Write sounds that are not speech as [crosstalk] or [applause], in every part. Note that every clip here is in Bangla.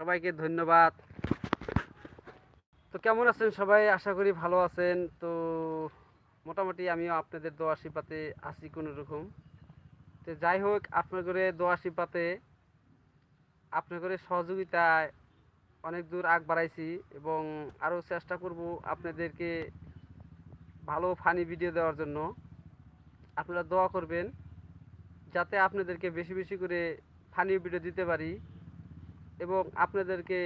সবাইকে ধন্যবাদ। তো কেমন আছেন সবাই? আশা করি ভালো আছেন। তো মোটামুটি আমিও আপনাদের দোয়া শিপাতে আছি কোনো রকম তো যাই হোক, আপনার করে দোয়া শিপাতে আপনার করে সহযোগিতায় অনেক দূর আগ বাড়াইছি এবং আরও চেষ্টা করব আপনাদেরকে ভালো ফানি ভিডিও দেওয়ার জন্য। আপনারা দোয়া করবেন, যাতে আপনাদেরকে বেশি বেশি করে ফানি ভিডিও দিতে পারি। এবং আপনাদেরকে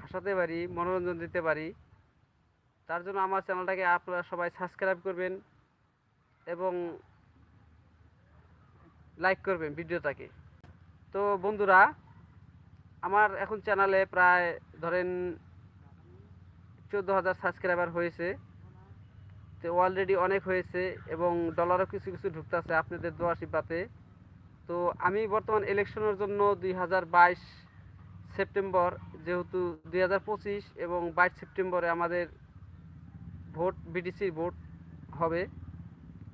হাসাতে পারি, মনোরঞ্জন দিতে পারি। তার জন্য আমার চ্যানেলটাকে আপনারা সবাই সাবস্ক্রাইব করবেন এবং লাইক করবেন ভিডিওটাকে। তো বন্ধুরা, আমার এখন চ্যানেলে প্রায় ধরেন চোদ্দ হাজার সাবস্ক্রাইবার হয়েছে। তো অলরেডি অনেক হয়েছে এবং ডলারও কিছু কিছু ঢুকতেছে আপনাদের দোয়া শিপাতে তো আমি বর্তমান ইলেকশনের জন্য দুই হাজার বাইশ সেপ্টেম্বর যেহেতু দুই হাজার পঁচিশ এবং বাইশ সেপ্টেম্বরে আমাদের ভোট বিডিসির ভোট হবে।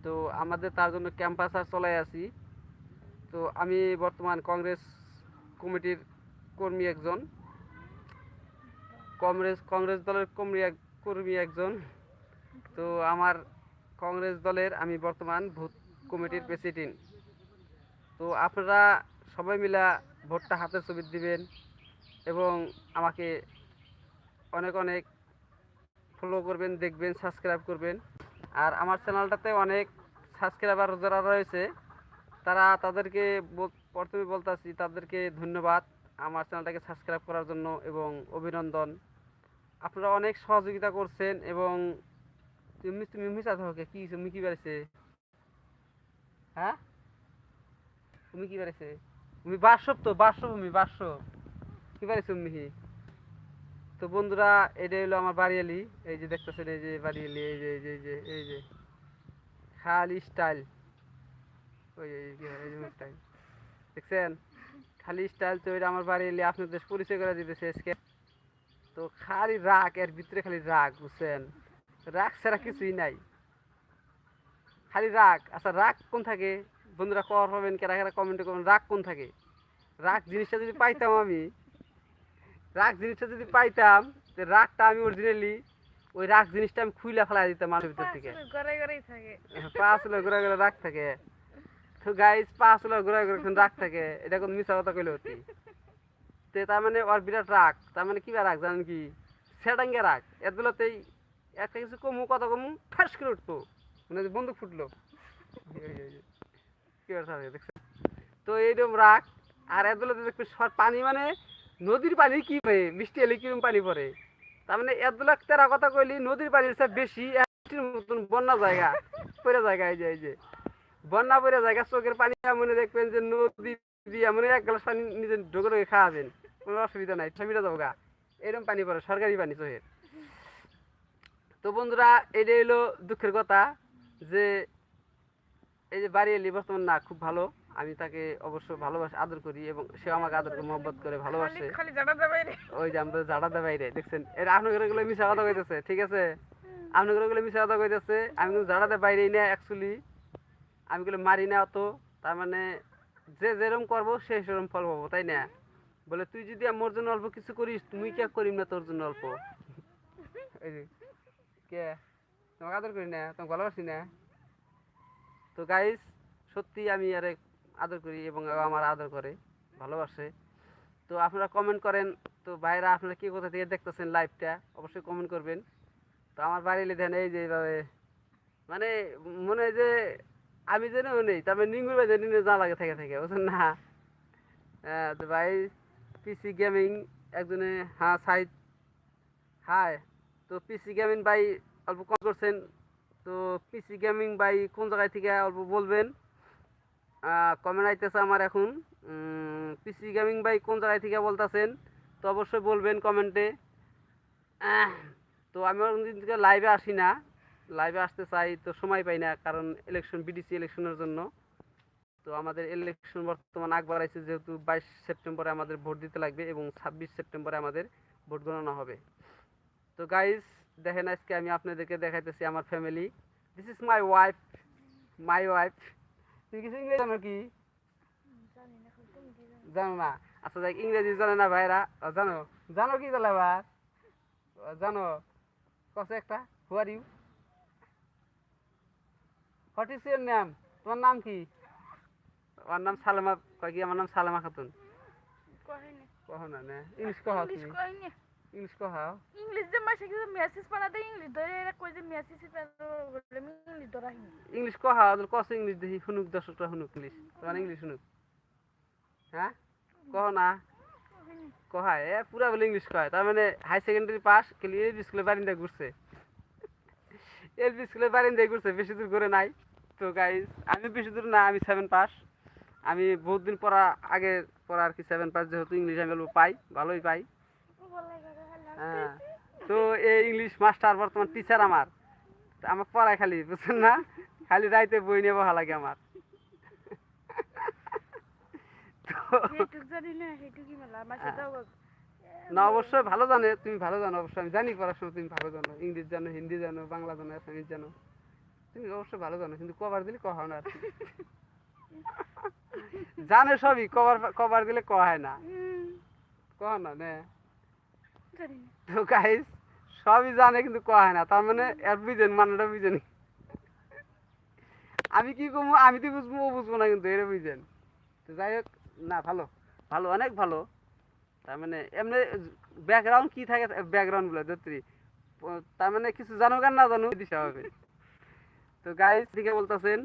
তো আমাদের তার জন্য ক্যাম্পাসার চলাই আছি। তো আমি বর্তমান কংগ্রেস কমিটির কর্মী একজন। কংগ্রেস কংগ্রেস দলের কর্মী এক, কর্মী একজন। তো আমার কংগ্রেস দলের আমি বর্তমান ভোট কমিটির প্রেসিডেন্ট। তো আপনারা সবাই মিলা ভোটটা হাতের ছবি দিবেন। এবং আমাকে অনেক অনেক ফলো করবেন, দেখবেন সাবস্ক্রাইব করবেন। আর আমার চ্যানেলটাতে অনেক সাবস্ক্রাইবার যারা রয়েছে, তারা তাদেরকে প্রথমে বলতেছি, তাদেরকে ধন্যবাদ আমার চ্যানেলটাকে সাবস্ক্রাইব করার জন্য এবং অভিনন্দন। আপনারা অনেক সহযোগিতা করছেন এবং তুমি তুমি মিশা থাকে, কি তুমি কি বেড়েছে? হ্যাঁ? তুমি কি বেড়েছে? তুমি বাসব তো, বাসব তুমি, বাসব। কি তুমি তো বন্ধুরা এটা হলো আমার বাড়িয়ালি। এই যে দেখতেছেন, এই যে বাড়িয়ালি, এই যে এই যে এই যে এই যে। খালি স্টাইল। ওই স্টাইল দেখছেন? খালি স্টাইল তো এটা আমার বাড়িয়ালি, আপনাদের পরিচয় করে দিতেছে আজকে। তো খালি রাগ, এর ভিতরে খালি রাগ, বুঝছেন? রাগ ছাড়া কিছুই নাই। খালি রাগ। আচ্ছা রাগ কোন থাকে? বন্ধুরা, কর পাবেন কেরা কেরা কমেন্টে করবেন রাগ কোন থাকে? রাগ জিনিসটা যদি পাইতাম আমি রাগ জিনিসটা যদি পাইতাম তো রাগটা আমি অরিজিনালি ওই রাগ জিনিসটা আমি খুইলা ফেলাই দিতাম মানুষের ভিতর থেকে। পা আসলে ঘুরে ঘুরে রাগ থাকে। তো গাইস পা আসলে ঘুরে ঘুরে এখন রাগ থাকে। এটা কোন মিশা কথা কইলে হতি তো তার মানে ওর বিরাট রাগ। তার মানে কি রাগ জানেন কি? সেটাঙ্গে রাগ। এগুলোতেই একটা কিছু কমু কথা কমু ঠাস করে উঠতো মানে যে বন্দুক ফুটলো। কি দেখছেন? তো এইরকম রাগ। আর এগুলোতে দেখবে সর পানি মানে নদীর পানি কি পড়ে মিষ্টি এলে কীরকম পানি পড়ে তার মানে এগুলো তেরা কথা কইলি, নদীর পানির চেয়ে বেশি মতন বন্যা জায়গা পড়ে জায়গা, এই যে বন্যা পড়ে জায়গা, চোখের পানি এমন দেখবেন যে নদী দিয়ে এক গ্লাস পানি নিজে ঢোকে ঢোকে খাওয়াবেন কোনো অসুবিধা নাই ঠামিটা যাব গা। এরকম পানি পড়ে সরকারি পানি চোখের। তো বন্ধুরা, এটাই হলো দুঃখের কথা যে, এই যে বাড়ি এলি বর্তমান না, খুব ভালো। আমি তাকে অবশ্য ভালোবাসি আদর করি এবং সে আমাকে আদর করে মহব্বত করে ভালোবাসে। ওই যে আমরা জাড়া দে বাইরে দেখছেন? এর আপনারগুলো মিশা কথা কইতেছে ঠিক আছে? আপনারগুলো মিশা কথা কইতেছে আমি কিন্তু জাড়া দে বাইরে না অ্যাকচুয়ালি আমি গুলো মারি না অত তার মানে যে যেরকম করব সে সেরকম ফল পাবো তাই না? বলে তুই যদি আমার জন্য অল্প কিছু করিস তুমি কে করিম না তোর জন্য অল্প? এই যে কে? তোমাকে আদর করি না তোমাকে ভালোবাসি না। তো গাইস সত্যি আমি আরে আদর করি এবং আমার আদর করে, ভালোবাসে। তো আপনারা কমেন্ট করেন, তো বাইরা আপনারা কি কোথা থেকে দেখতেছেন লাইভটা অবশ্যই কমেন্ট করবেন। তো আমার বাড়ি দেন, এই যে এইভাবে। মানে মনে হয় যে আমি যেন নেই তারপরে নিঙ্গুর বাজে নিয়ে যা লাগে থেকে থেকে, বুঝছেন না? হ্যাঁ তো ভাই পিসি গেমিং একজনে হ্যাঁ সাইড হাই তো পিসি গেমিং ভাই অল্প কম করছেন, তো পিসি গেমিং ভাই কোন জায়গায় থেকে অল্প বলবেন? কমেন্ট আইতেছে আমার এখন। পিসি গেমিং ভাই কোন জায়গায় থেকে বলতেছেন? তো অবশ্যই বলবেন কমেন্টে। তো আমি থেকে লাইভে আসি না। লাইভে আসতে চাই, তো সময় পাই না, কারণ ইলেকশন বিডিসি ইলেকশনের জন্য। তো আমাদের ইলেকশন বর্তমান আগ বাড়াইছে যেহেতু বাইশ সেপ্টেম্বরে আমাদের ভোট দিতে লাগবে এবং ছাব্বিশ সেপ্টেম্বরে আমাদের ভোট গণনা হবে। তো গাইজ দেখেন আজকে আমি আপনাদেরকে দেখাইতেছি আমার family this is my wife my wife তুমি কিছু ইংরেজি জানো কি? জানি না আচ্ছা দেখ ইংরেজি জানে না ভাইরা। জানো। জানো কি জানো আবার জানো। কসে একটা? Who are you what is your নাম তোমার নাম কি? আমার নাম সালেমা। কয় কি? আমার নাম সালেমা খাতুন। কহ না। নে ইংলিশ কহ তুমি। ইংলিশ কহাও ইংলিশ যে মাসে কিছু মেসেজ পাঠাতে ইংলিশ ধরে এরা কই যে মেসেজ বলে আমি ইংলিশ ধরাইনি ইংলিশ কহাও তাহলে কস ইংলিশ দেখি শুনুক দর্শকরা শুনুক ইংলিশ তোমার ইংলিশ শুনুক। হ্যাঁ কহ না। কহায় এ পুরা বলে ইংলিশ কয়। তার মানে হাই সেকেন্ডারি পাস খেলি এলপি স্কুলে বারিন্দা ঘুরছে এলপি স্কুলে বারিন্দা ঘুরছে বেশি দূর করে নাই। তো গাইজ আমি বেশি দূর না আমি সেভেন পাস আমি বহুত দিন পড়া আগে পড়া আর কি সেভেন পাস যেহেতু ইংলিশ আমি পাই ভালোই পাই। হ্যাঁ। তো এই ইংলিশ মাস্টার বর্তমান টিচার আমার। আমার পড়ায় খালি বুঝছেন না? খালি রাইতে বই নিয়ে বহা লাগে আমার। হেটুক না অবশ্যই ভালো জানে। তুমি ভালো জানো অবশ্যই। আমি জানি পড়াশোনা তুমি ভালো জানো। ইংলিশ জানো হিন্দি জানো বাংলা জানো আসামিজ জানো। তুমি অবশ্যই ভালো জানো কিন্তু কবার দিলে কহ না [laughs] জানে সবই কবার কবার দিলে কহায় না। কহ না। তো গাইস সবই জানে কিন্তু কহায় না, তার মানে এর বুঝেন মানেটা বুঝেন আমি কি করব আমি তো বুঝব, ও বুঝব না কিন্তু এটা বুঝেন তো যাই হোক, না, ভালো। ভালো, অনেক ভালো। তার মানে এমনি ব্যাকগ্রাউন্ড কি থাকে ব্যাকগ্রাউন্ড বলে দত্রি তার মানে কিছু জানো গান না জানো দিশা হবে। তো গাইস দিকে বলতেছেন।